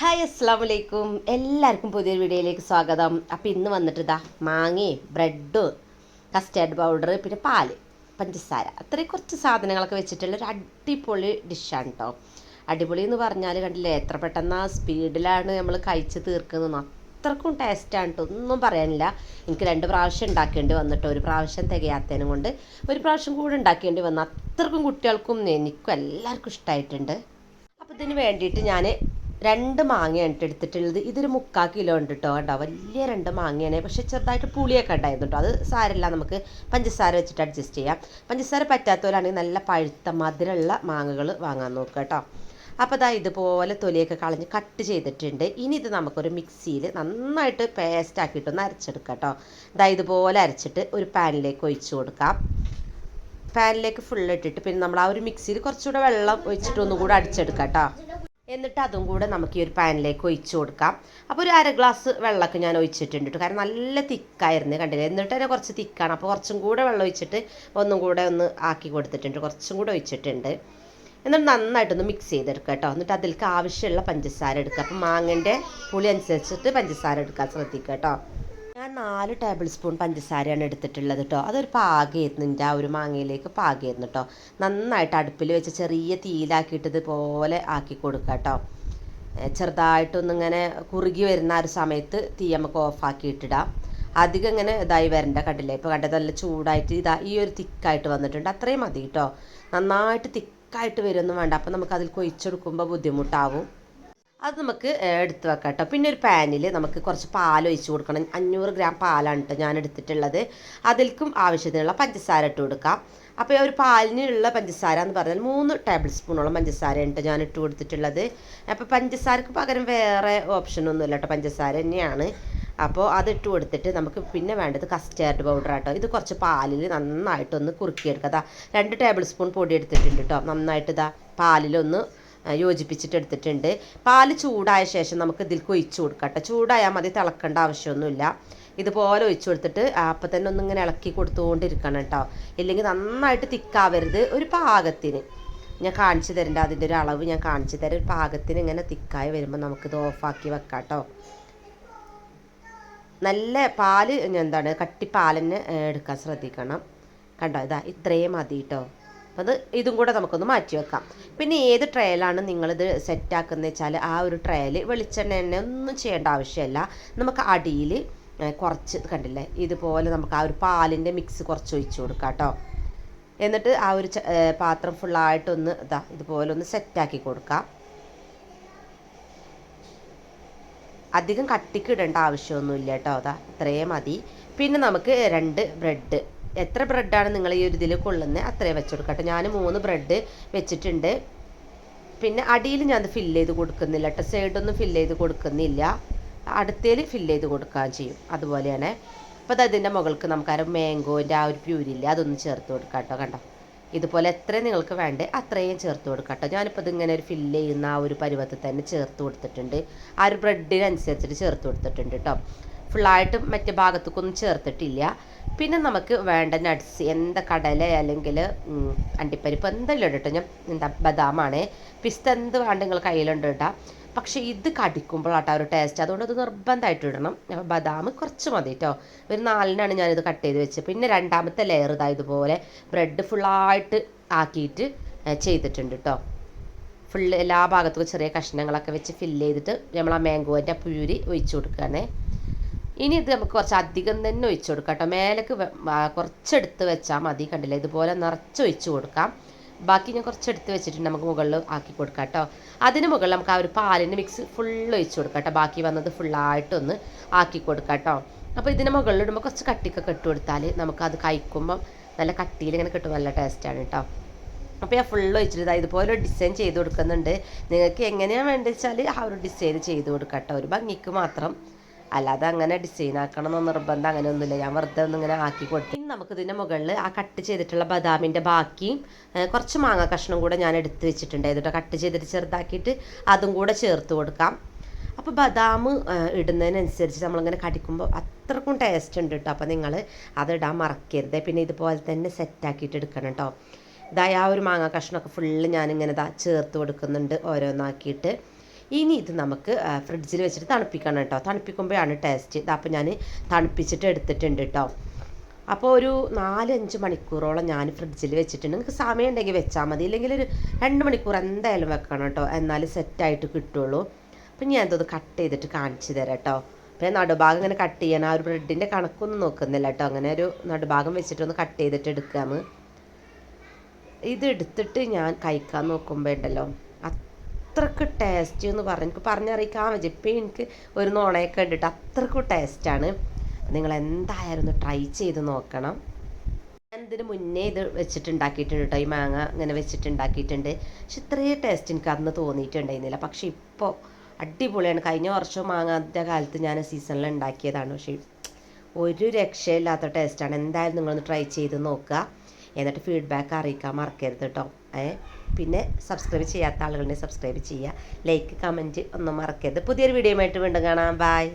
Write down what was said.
Hi അസ്സാം വലൈക്കും എല്ലാവർക്കും പുതിയൊരു വീഡിയോയിലേക്ക് സ്വാഗതം. അപ്പോൾ ഇന്ന് വന്നിട്ട് ഇതാ ബ്രെഡ് ബ്രെഡും കസ്റ്റാർഡ് പൗഡർ പിന്നെ പാൽ പഞ്ചസാര. അത്രയും കുറച്ച് സാധനങ്ങളൊക്കെ വെച്ചിട്ടുള്ള ഒരു അടിപൊളി ഡിഷാണ് കേട്ടോ അടിപൊളി എന്ന് പറഞ്ഞാൽ കണ്ടില്ലേ എത്ര പെട്ടെന്ന് ആ സ്പീഡിലാണ് നമ്മൾ കഴിച്ച് തീർക്കുന്നതെന്ന് അത്രക്കും ടേസ്റ്റാണ് കേട്ടോ ഒന്നും പറയാനില്ല. എനിക്ക് രണ്ട് പ്രാവശ്യം ഉണ്ടാക്കേണ്ടി വന്നിട്ട് ഒരു പ്രാവശ്യം തികയാത്തതിനും കൊണ്ട് ഒരു പ്രാവശ്യം കൂടെ ഉണ്ടാക്കേണ്ടി വന്നു അത്രക്കും കുട്ടികൾക്കും എനിക്കും എല്ലാവർക്കും ഇഷ്ടമായിട്ടുണ്ട് അപ്പോൾ ഇതിന് വേണ്ടിയിട്ട് ഞാൻ രണ്ട് മാങ്ങയാണ് ട്ടോ എടുത്തിട്ടുള്ളത് ഇതൊരു മുക്കാൽ കിലോ ഉണ്ട് കേട്ടോ കണ്ടോ? വലിയ രണ്ട് മാങ്ങയാണ്. പക്ഷെ ചെറുതായിട്ട് പുളിയൊക്കെ ഉണ്ടായിരുന്നു കേട്ടോ അത് സാരമില്ല നമുക്ക് പഞ്ചസാര വെച്ചിട്ട് അഡ്ജസ്റ്റ് ചെയ്യാം. പഞ്ചസാര പറ്റാത്തവരാണെങ്കിൽ നല്ല പഴുത്ത മധുരമുള്ള മാങ്ങകൾ വാങ്ങാൻ നോക്കുക കേട്ടോ അപ്പോൾ ഇതാ ഇതുപോലെ തൊലിയൊക്കെ കളഞ്ഞ് കട്ട് ചെയ്തിട്ടുണ്ട്. ഇനി ഇത് നമുക്കൊരു മിക്സിയിൽ നന്നായിട്ട് പേസ്റ്റ് ആക്കിയിട്ടൊന്ന് അരച്ചെടുക്കാം കേട്ടോ ഇതാ ഇതുപോലെ അരച്ചിട്ട് ഒരു പാനിലേക്ക് ഒഴിച്ചു കൊടുക്കാം. പാനിലേക്ക് ഫുൾ ഇട്ടിട്ട് പിന്നെ നമ്മൾ ആ ഒരു മിക്സിയിൽ കുറച്ചുകൂടെ വെള്ളം ഒഴിച്ചിട്ട് ഒന്നുകൂടെ അടിച്ചെടുക്കാം കേട്ടോ എന്നിട്ട് അതും കൂടെ നമുക്ക് ഈ ഒരു പാനിലേക്ക് ഒഴിച്ചു കൊടുക്കാം. അപ്പോൾ ഒരു അര ഗ്ലാസ് വെള്ളമൊക്കെ ഞാൻ ഒഴിച്ചിട്ടുണ്ട് കേട്ടോ. കാരണം നല്ല തിക്കായിരുന്നു കണ്ടില്ലേ? എന്നിട്ട് തന്നെ കുറച്ച് തിക്കാണ്. അപ്പോൾ കുറച്ചും കൂടെ വെള്ളം ഒഴിച്ചിട്ട് ഒന്നും കൂടെ ഒന്ന് ആക്കി കൊടുത്തിട്ടുണ്ട്. കുറച്ചും കൂടെ ഒഴിച്ചിട്ടുണ്ട്. എന്നിട്ട് നന്നായിട്ടൊന്ന് മിക്സ് ചെയ്തെടുക്കുക കേട്ടോ. എന്നിട്ട് അതിലേക്ക് ആവശ്യമുള്ള പഞ്ചസാര എടുക്കുക അപ്പോൾ മാങ്ങന്റെ പുളി അനുസരിച്ചിട്ട് പഞ്ചസാര എടുക്കാൻ ശ്രദ്ധിക്കുക കേട്ടോ. ഞാൻ നാല് ടേബിൾ സ്പൂൺ പഞ്ചസാരയാണ് എടുത്തിട്ടുള്ളത് കേട്ടോ അതൊരു പാകമായിരുന്നു എന്റെ ആ ഒരു മാങ്ങയിലേക്ക് പാകയായിരുന്നു കേട്ടോ നന്നായിട്ട് അടുപ്പിൽ വെച്ച് ചെറിയ തീയിലാക്കിയിട്ട് ഇതുപോലെ ആക്കി കൊടുക്കുക കേട്ടോ ചെറുതായിട്ടൊന്നിങ്ങനെ കുറുകി വരുന്ന ആ ഒരു സമയത്ത് തീ നമുക്ക് ഓഫാക്കിയിട്ടിടാം അധികം ഇങ്ങനെ ഇതായി വരണ്ട കണ്ടില്ലേ? ഇപ്പോൾ കണ്ടത് നല്ല ചൂടായിട്ട് ഇതാ ഈ ഒരു തിക്കായിട്ട് വന്നിട്ടുണ്ട്. അത്രയും മതി കേട്ടോ നന്നായിട്ട് തിക്കായിട്ട് വരുമൊന്നും വേണ്ട. അപ്പം നമുക്ക് അതിൽ കൊഴിച്ചെടുക്കുമ്പോൾ ബുദ്ധിമുട്ടാവും. അത് നമുക്ക് എടുത്ത് വെക്കാം കേട്ടോ പിന്നെ ഒരു പാനിൽ നമുക്ക് കുറച്ച് പാൽ ഒഴിച്ച് കൊടുക്കണം. അഞ്ഞൂറ് ഗ്രാം പാലാണ് കേട്ടോ ഞാൻ എടുത്തിട്ടുള്ളത്. അതിൽക്കും ആവശ്യത്തിനുള്ള പഞ്ചസാര ഇട്ട് കൊടുക്കാം. അപ്പോൾ ഒരു പാലിനുള്ള പഞ്ചസാര എന്ന് പറഞ്ഞാൽ മൂന്ന് ടേബിൾ സ്പൂണോളം പഞ്ചസാര ഉണ്ട് ഞാൻ ഇട്ട് കൊടുത്തിട്ടുള്ളത്. അപ്പോൾ പഞ്ചസാരക്ക് പകരം വേറെ ഓപ്ഷനൊന്നും ഇല്ല കേട്ടോ പഞ്ചസാര തന്നെയാണ്. അപ്പോൾ അത് ഇട്ട് കൊടുത്തിട്ട് നമുക്ക് പിന്നെ വേണ്ടത് കസ്റ്റാർഡ് പൗഡർ ആട്ടോ ഇത് കുറച്ച് പാലിൽ നന്നായിട്ടൊന്ന് കുറുക്കിയെടുക്കുക ദാ രണ്ട് ടേബിൾ സ്പൂൺ പൊടി എടുത്തിട്ടുണ്ട് കേട്ടോ നന്നായിട്ട് ഇതാ പാലിലൊന്ന് ആ, പാൽ ചൂടായ ശേഷം നമുക്ക് ഇതിലേക്ക് ഒഴിച്ചു കൊടുക്കാം കേട്ടോ. ചൂടായാൽ മതി തിളക്കേണ്ട ആവശ്യമൊന്നുമില്ല. ഇതുപോലെ ഒഴിച്ചു കൊടുത്തിട്ട് അപ്പം തന്നെ ഒന്നിങ്ങനെ ഇളക്കി കൊടുത്തുകൊണ്ടിരിക്കണം കേട്ടോ. ഇല്ലെങ്കിൽ നന്നായിട്ട് തിക്കാവരുത് ഒരു പാകത്തിന്. ഞാൻ കാണിച്ചു തരേണ്ട അതിന്റെ ഒരു അളവ് ഞാൻ കാണിച്ചു തരാം. പാകത്തിന് ഇങ്ങനെ തിക്കായി വരുമ്പോൾ നമുക്കിത് ഓഫാക്കി വെക്കാം കേട്ടോ. നല്ല പാൽ എന്താണ് കട്ടിപ്പാലന്നെ എടുക്കാൻ ശ്രദ്ധിക്കണം. കണ്ടോ ഇതാ ഇത്രയും മതി കേട്ടോ. അത് ഇതും കൂടെ നമുക്കൊന്ന് മാറ്റി വെക്കാം. പിന്നെ ഏത് ട്രയലാണ് നിങ്ങളിത് സെറ്റാക്കുന്നത് വെച്ചാൽ ആ ഒരു ട്രയൽ വെളിച്ചെണ്ണ എണ്ണ ഒന്നും ചെയ്യേണ്ട ആവശ്യമില്ല നമുക്ക് അടിയിൽ കുറച്ച് കണ്ടില്ലേ? ഇതുപോലെ നമുക്ക് ആ ഒരു പാലിന്റെ മിക്സ് കുറച്ച് ഒഴിച്ച് കൊടുക്കാം കേട്ടോ. എന്നിട്ട് ആ ഒരു പാത്രം ഫുള്ളായിട്ടൊന്ന് ഇതാ ഇതുപോലെ ഒന്ന് സെറ്റാക്കി കൊടുക്കാം. അധികം കട്ടിക്ക് ഇടേണ്ട ആവശ്യമൊന്നുമില്ല കേട്ടോ. അതാ ഇത്രയും മതി. പിന്നെ നമുക്ക് രണ്ട് ബ്രെഡ് എത്ര ബ്രെഡാണ് നിങ്ങൾ ഈ ഒരു ഇതിൽ കൊള്ളുന്നത് അത്രയും വെച്ച് ഞാൻ മൂന്ന് ബ്രെഡ് വെച്ചിട്ടുണ്ട്. പിന്നെ അടിയിൽ ഞാൻ അത് ഫില്ല് ചെയ്ത് കൊടുക്കുന്നില്ല കേട്ടോ സൈഡൊന്നും ഫില്ല് ചെയ്ത് കൊടുക്കുന്നില്ല. അടുത്തേൽ ഫില്ല് ചെയ്ത് കൊടുക്കുകയും ചെയ്യും. അതുപോലെയാണ്. അപ്പോൾ അത് അതിന്റെ മുകൾക്ക് നമുക്ക് ആ മാംഗോന്റെ ആ ഒരു പ്യൂരില്ല അതൊന്ന് ചേർത്ത് കൊടുക്കാം കേട്ടോ കണ്ടോ? ഇതുപോലെ എത്ര നിങ്ങൾക്ക് വേണ്ടേ അത്രയും ചേർത്ത് കൊടുക്കാം കേട്ടോ ഞാനിപ്പോൾ ഇതിങ്ങനെ ഒരു ഫില്ല് ചെയ്യുന്ന ആ ഒരു പരുവത്തിൽ തന്നെ ചേർത്ത് കൊടുത്തിട്ടുണ്ട്. ആ ഒരു ബ്രെഡിനനുസരിച്ചിട്ട് ചേർത്ത് കൊടുത്തിട്ടുണ്ട് കേട്ടോ ഫുള്ളായിട്ട് മറ്റേ ഭാഗത്തേക്കൊന്നും ചേർത്തിട്ടില്ല. പിന്നെ നമുക്ക് വേണ്ട നട്ട്സ് എന്താ കടല അല്ലെങ്കിൽ അണ്ടിപ്പരിപ്പ് എന്തെല്ലാം ഇടട്ടോ ഞാൻ എന്താ ബദാമാണ്. പിസ്ത എന്ത് വേണ്ട നിങ്ങൾ കയ്യിലുണ്ട് ഇടാം പക്ഷേ ഇത് കടിക്കുമ്പോഴാട്ടോ ഒരു ടേസ്റ്റ് അതുകൊണ്ട് അത് നിർബന്ധമായിട്ട് ഇടണം. ബദാം കുറച്ച് മതി കേട്ടോ. ഒരു നാലിനാണ് ഞാനിത് കട്ട് ചെയ്ത് വെച്ചത്. പിന്നെ രണ്ടാമത്തെ ലെയർ ഇതാ ഇതുപോലെ ബ്രെഡ് ഫുള്ളായിട്ട് ആക്കിയിട്ട് ചെയ്തിട്ടുണ്ട് കേട്ടോ. ഫുള്ള് എല്ലാ ഭാഗത്തും ചെറിയ കഷ്ണങ്ങളൊക്കെ വെച്ച് ഫില്ല് ചെയ്തിട്ട് നമ്മൾ ആ മാംഗോന്റെ പ്യൂരി ഒഴിച്ചു കൊടുക്കുകയാണേ. ഇനി ഇത് നമുക്ക് കുറച്ച് അധികം തന്നെ ഒഴിച്ചു കൊടുക്കാം കേട്ടോ. മേലേക്ക് കുറച്ചെടുത്ത് വെച്ചാൽ മതി. കണ്ടില്ലേ? ഇതുപോലെ നിറച്ച് ഒഴിച്ച് കൊടുക്കാം. ബാക്കി ഞാൻ കുറച്ചെടുത്ത് വെച്ചിട്ട് നമുക്ക് മുകളിൽ ആക്കി കൊടുക്കാം കേട്ടോ. അതിന് മുകളിൽ നമുക്ക് ആ ഒരു പാലിന്റെ മിക്സ് ഫുൾ ഒഴിച്ചു കൊടുക്കാം കേട്ടോ. ബാക്കി വന്നത് ഫുള്ളായിട്ടൊന്ന് ആക്കി കൊടുക്കാം കേട്ടോ. അപ്പോൾ ഇതിന് മുകളിൽ ഇടുമ്പോൾ കുറച്ച് കട്ടിക്കൊക്കെ ഇട്ട് കൊടുത്താൽ നമുക്കത് കഴിക്കുമ്പം നല്ല കട്ടിയിൽ ഇങ്ങനെ കിട്ടും. നല്ല ടേസ്റ്റാണ് കേട്ടോ. അപ്പോൾ ഞാൻ ഫുൾ ഒഴിച്ചിട്ട് ഇതാ ഇതുപോലെ ഡിസൈൻ ചെയ്ത് കൊടുക്കുന്നുണ്ട്. നിങ്ങൾക്ക് എങ്ങനെയാണ് വേണ്ടത് വെച്ചാൽ ആ ഒരു ഡിസൈൻ ചെയ്ത് കൊടുക്കാം കേട്ടോ. ഒരു ഭംഗിക്ക് മാത്രം. അല്ലാതെ അങ്ങനെ ഡിസൈൻ ആക്കണം എന്ന് നിർബന്ധം അങ്ങനെ ഒന്നുമില്ല ഞാൻ വെറുതെ ഒന്ന് ഇങ്ങനെ ആക്കി കൊടുത്തു ഇനി നമുക്ക് ഇതിന്റെ മുകളിൽ ആ കട്ട് ചെയ്തിട്ടുള്ള ബദാമിന്റെ ബാക്കി കുറച്ച് മാങ്ങ കഷ്ണം കൂടെ ഞാൻ എടുത്ത് വെച്ചിട്ടുണ്ട്. ഇതിട്ട് കട്ട് ചെയ്തിട്ട് ചെറുതാക്കിയിട്ട് അതും കൂടെ ചേർത്ത് കൊടുക്കാം. അപ്പോൾ ബദാം ഇടുന്നതിനനുസരിച്ച് നമ്മളിങ്ങനെ കടിക്കുമ്പോൾ അത്രക്കും ടേസ്റ്റ് ഉണ്ട് കേട്ടോ അപ്പോൾ നിങ്ങൾ അതിടാൻ മറക്കരുത്. പിന്നെ ഇതുപോലെ തന്നെ സെറ്റാക്കിയിട്ട് എടുക്കണം കേട്ടോ ഇതായ ആ ഒരു മാങ്ങ കഷ്ണമൊക്കെ ഫുള്ള് ഞാനിങ്ങനെ ഇതാ ചേർത്ത് കൊടുക്കുന്നുണ്ട് ഓരോന്നാക്കിയിട്ട്. ഇനി ഇത് നമുക്ക് ഫ്രിഡ്ജിൽ വെച്ചിട്ട് തണുപ്പിക്കണം കേട്ടോ. തണുപ്പിക്കുമ്പോഴാണ് ടേസ്റ്റ് അപ്പോൾ ഞാൻ തണുപ്പിച്ചിട്ട് എടുത്തിട്ടുണ്ട് കേട്ടോ. അപ്പോൾ ഒരു നാലഞ്ച് മണിക്കൂറോളം ഞാൻ ഫ്രിഡ്ജിൽ വെച്ചിട്ടുണ്ട്. നിങ്ങൾക്ക് സമയം ഉണ്ടെങ്കിൽ വെച്ചാൽ മതി. ഇല്ലെങ്കിൽ ഒരു രണ്ട് മണിക്കൂർ എന്തായാലും വെക്കണം കേട്ടോ. എന്നാലും സെറ്റായിട്ട് കിട്ടുള്ളൂ. അപ്പം ഞാൻ എന്തോ കട്ട് ചെയ്തിട്ട് കാണിച്ചു തരാം കേട്ടോ. പിന്നെ നടുഭാഗം ഇങ്ങനെ കട്ട് ചെയ്യണം. ആ ഒരു ബ്രെഡിന്റെ കണക്കൊന്നും നോക്കുന്നില്ല കേട്ടോ. അങ്ങനെ ഒരു നടുഭാഗം വെച്ചിട്ടൊന്ന് കട്ട് ചെയ്തിട്ട് എടുക്കാമെന്ന് ഇത് എടുത്തിട്ട് ഞാൻ കഴിക്കാൻ നോക്കുമ്പോൾ ഉണ്ടല്ലോ. അത്രയ്ക്ക് ടേസ്റ്റ് എന്ന് പറഞ്ഞ്. എനിക്ക് പറഞ്ഞറിയിക്കാൻ പറ്റും ഇപ്പം എനിക്ക് ഒരു നോണയൊക്കെ ഇട്ടിട്ട് അത്രയ്ക്ക് ടേസ്റ്റാണ് നിങ്ങൾ എന്തായാലും ട്രൈ ചെയ്ത് നോക്കണം. ഞാൻ ഇതിന് മുന്നേ ഇത് വെച്ചിട്ടുണ്ടാക്കിയിട്ടുണ്ട് കേട്ടോ ഈ മാങ്ങ ഇങ്ങനെ വെച്ചിട്ടുണ്ടാക്കിയിട്ടുണ്ട്. പക്ഷെ ഇത്രയും ടേസ്റ്റ് എനിക്ക് അന്ന് തോന്നിയിട്ടുണ്ടായിരുന്നില്ല. പക്ഷേ ഇപ്പോൾ അടിപൊളിയാണ്. കഴിഞ്ഞ വർഷം മാങ്ങാത്ത കാലത്ത് ഞാൻ സീസണിൽ ഉണ്ടാക്കിയതാണ്. പക്ഷേ ഒരു രക്ഷയില്ലാത്ത ടേസ്റ്റാണ് എന്തായാലും നിങ്ങളൊന്ന് ട്രൈ ചെയ്ത് നോക്കുക. എന്നിട്ട് ഫീഡ്ബാക്ക് അറിയിക്കാൻ മറക്കരുത് കേട്ടോ പിന്നെ സബ്സ്ക്രൈബ് ചെയ്യാത്ത ആളുകളുടെ സബ്സ്ക്രൈബ് ചെയ്യുക. ലൈക്ക് കമന്റ് ഒന്നും മറക്കരുത്. പുതിയൊരു വീഡിയോയുമായിട്ട് വീണ്ടും കാണാം. ബായ്